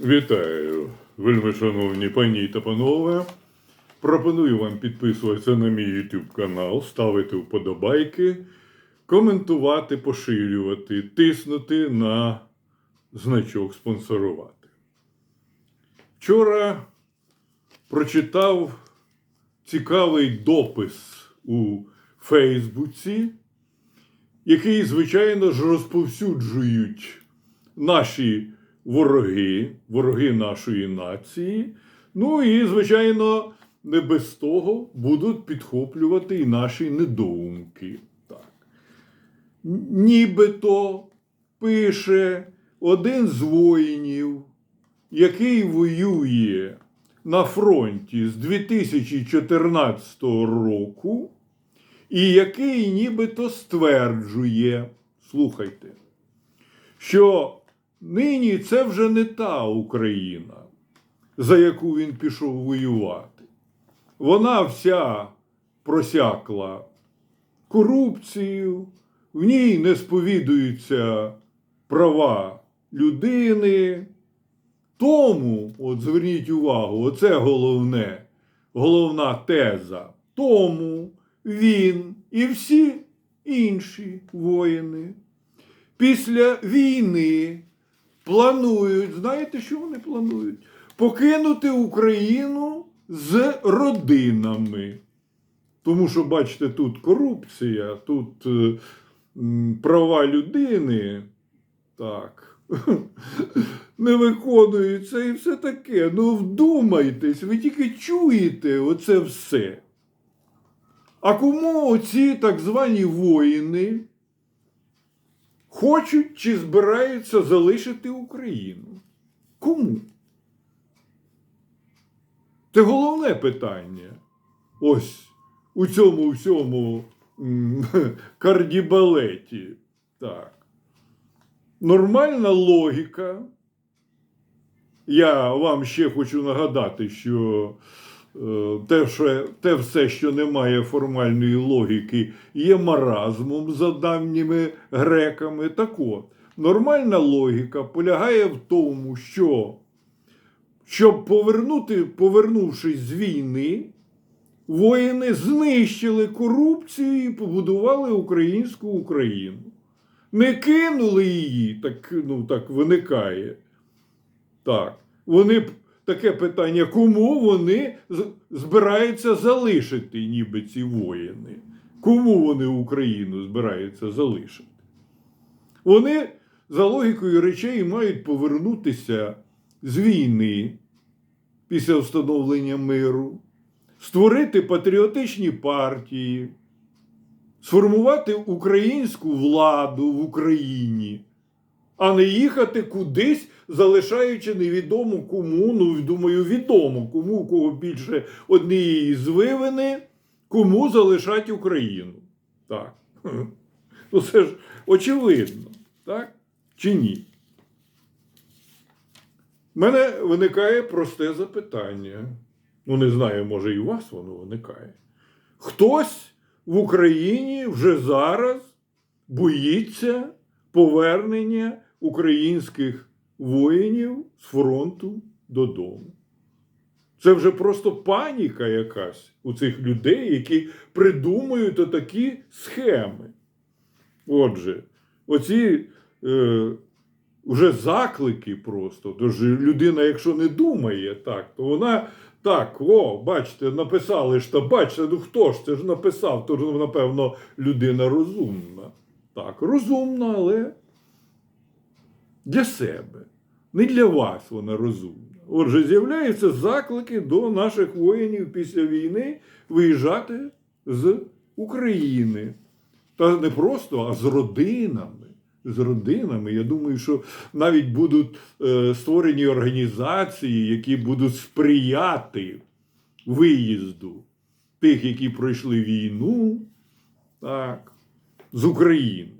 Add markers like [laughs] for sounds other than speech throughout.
Вітаю, вельми шановні пані та панове. Пропоную вам підписуватися на мій YouTube канал, ставити вподобайки, коментувати, поширювати, тиснути на значок спонсорувати. Вчора прочитав цікавий допис у Фейсбуці, який, звичайно ж, розповсюджують наші вороги, вороги нашої нації. Ну і, звичайно, не без того будуть підхоплювати і наші недоумки. Так. Нібито пише один з воїнів, який воює на фронті з 2014 року, і який нібито стверджує, слухайте, що нині це вже не та Україна, за яку він пішов воювати. Вона вся просякла корупцією, в ній не сповідуються права людини. Тому, от зверніть увагу, оце головне, головна теза. Тому він і всі інші воїни після війни планують, знаєте, що вони планують? Покинути Україну з родинами. Тому що, бачите, тут корупція, тут е, права людини, так, [laughs] не виконуються і все таке. Ну, вдумайтесь, ви тільки чуєте оце все. А кому оці так звані воїни хочуть чи збираються залишити Україну? Кому? Це головне питання. Ось у цьому всьому [laughs] кардібалеті. Так. Нормальна логіка. Я вам ще хочу нагадати, що те, що, те все, що не має формальної логіки, є маразмом за давніми греками. Так от, нормальна логіка полягає в тому, що щоб повернути, повернувшись з війни, воїни знищили корупцію і побудували українську Україну. Не кинули її, так, ну, так виникає. Так. Вони таке питання, кому вони збираються залишити, ніби ці воїни? Кому вони Україну збираються залишити? Вони, за логікою речей, мають повернутися з війни після встановлення миру, створити патріотичні партії, сформувати українську владу в Україні, а не їхати кудись, залишаючи невідомо кому, ну, думаю, відомо кому, у кого більше однієї звивини, кому залишать Україну. Так. [laughs] Ну, це ж очевидно, так? Чи ні? У мене виникає просте запитання. Ну, не знаю, може, і у вас воно виникає. Хтось в Україні вже зараз боїться повернення українських воїнів з фронту додому. Це вже просто паніка якась у цих людей, які придумують отакі схеми. Отже, оці е, вже заклики просто. Тож людина, якщо не думає так, то вона так, о, бачите, написали ж та бачите, ну хто ж це ж написав? То ж, напевно, людина розумна. Так, розумна, але для себе. Не для вас вона розумна. Отже, з'являються заклики до наших воїнів після війни виїжджати з України. Та не просто, а з родинами. З родинами. Я думаю, що навіть будуть е, створені організації, які будуть сприяти виїзду тих, які пройшли війну, так, з України.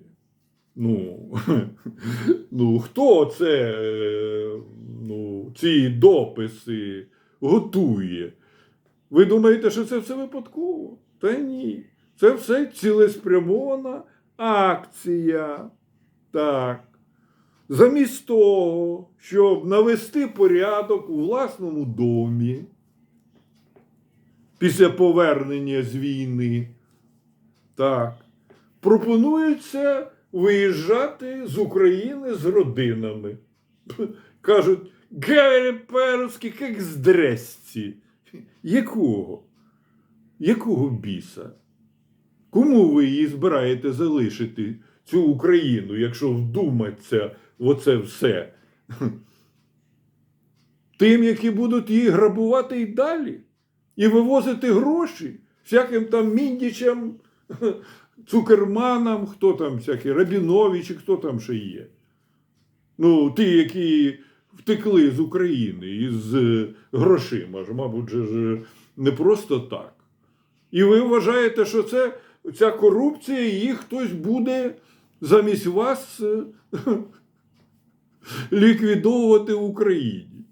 Ну, [laughs] ну хто це, е, ну, ці дописи готує? Ви думаєте, що це все випадково? Та ні. Це все цілеспрямована акція. Так. замість того, щоб навести порядок у власному домі після повернення з війни, так, пропонується виїжджати з України з родинами. Кажуть, Гевель Перський, як з дресці. Якого? Якого біса? Кому ви її збираєте залишити, цю Україну, якщо вдуматься в оце все? Тим, які будуть її грабувати і далі, і вивозити гроші всяким там міндічам, цукерманам, хто там всякі, Рабіновичі, хто там ще є. Ну, ті, які втекли з України із е, грошима ж, мабуть, ж не просто так. І ви вважаєте, що це ця корупція, її хтось буде замість вас е, [laughs] ліквідовувати в Україні.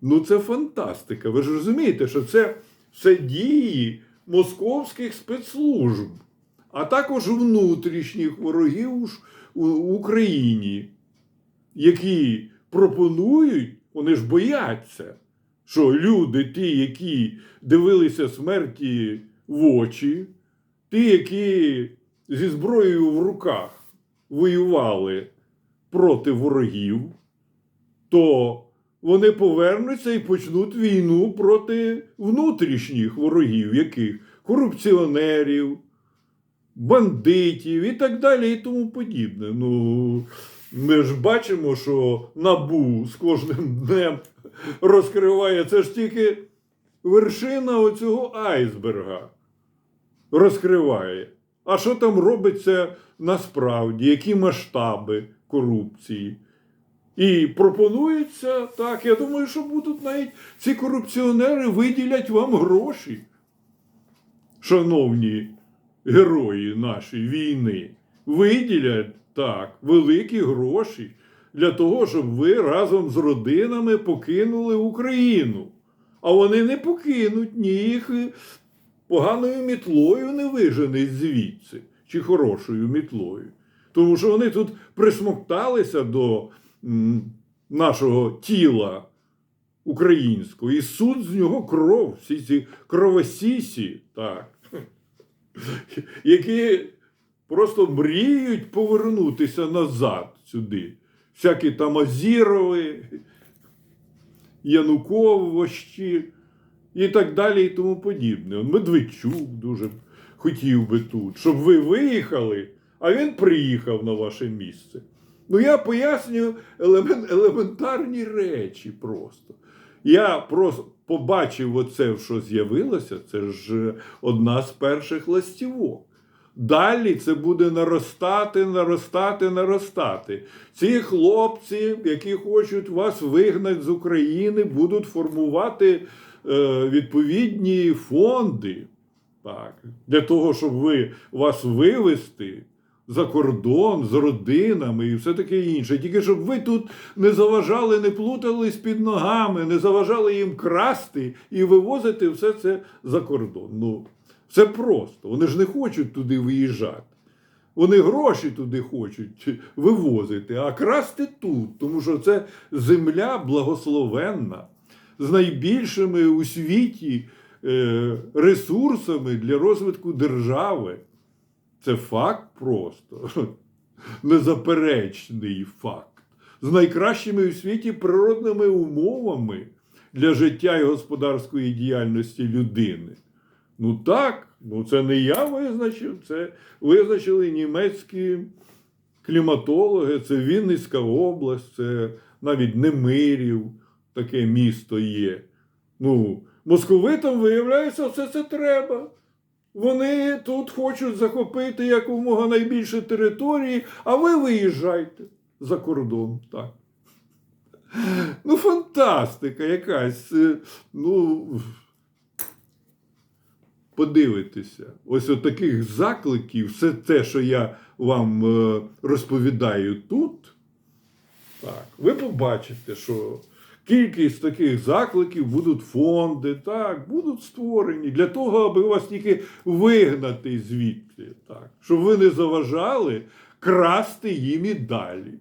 Ну, це фантастика. Ви ж розумієте, що це все дії московських спецслужб, а також внутрішніх ворогів у Україні, які пропонують, вони ж бояться, що люди, ті, які дивилися смерті в очі, ті, які зі зброєю в руках воювали проти ворогів, то вони повернуться і почнуть війну проти внутрішніх ворогів, яких корупціонерів, бандитів і так далі, і тому подібне. Ну, ми ж бачимо, що набу з кожним днем розкриває. Це ж тільки вершина оцього айсберга розкриває. А що там робиться насправді, які масштаби корупції? І пропонується так. Я думаю, що будуть навіть ці корупціонери виділять вам гроші, шановні герої нашої війни. Виділять так великі гроші для того, щоб ви разом з родинами покинули Україну. А вони не покинуть ні їх поганою мітлою не виженуть звідси, чи хорошою мітлою. Тому що вони тут присмокталися до нашого тіла українського, і суд з нього кров, всі ці кровосісі, так, [laughs] які просто мріють повернутися назад сюди. Всякі там Азірови, Януковощі і так далі, і тому подібне. Медведчук дуже хотів би тут, щоб ви виїхали, а він приїхав на ваше місце. Ну, я пояснюю елемент, елементарні речі просто. Я просто побачив оце, що з'явилося, це ж одна з перших ластівок. Далі це буде наростати, наростати, наростати. Ці хлопці, які хочуть вас вигнати з України, будуть формувати е, відповідні фонди так, для того, щоб ви вас вивести за кордон з родинами і все таке інше. Тільки щоб ви тут не заважали, не плутались під ногами, не заважали їм красти і вивозити все це за кордон. Ну, все просто. Вони ж не хочуть туди виїжджати. Вони гроші туди хочуть вивозити, а красти тут, тому що це земля благословенна з найбільшими у світі е, ресурсами для розвитку держави. Це факт просто, [laughs] незаперечний факт, з найкращими у світі природними умовами для життя і господарської діяльності людини. Ну так, ну це не я визначив, це визначили німецькі кліматологи, це Вінницька область, це навіть Немирів, таке місто є. Ну, московитам, виявляється, все це треба. Вони тут хочуть захопити якомога найбільше території, а ви виїжджайте за кордон. Так. Ну, фантастика якась. Е, Ну, подивитися. Ось от таких закликів, все те, що я вам е, розповідаю тут, так, ви побачите, що кількість таких закликів будуть фонди, так, будуть створені для того, аби вас тільки вигнати звідти, так, щоб ви не заважали красти їм і далі.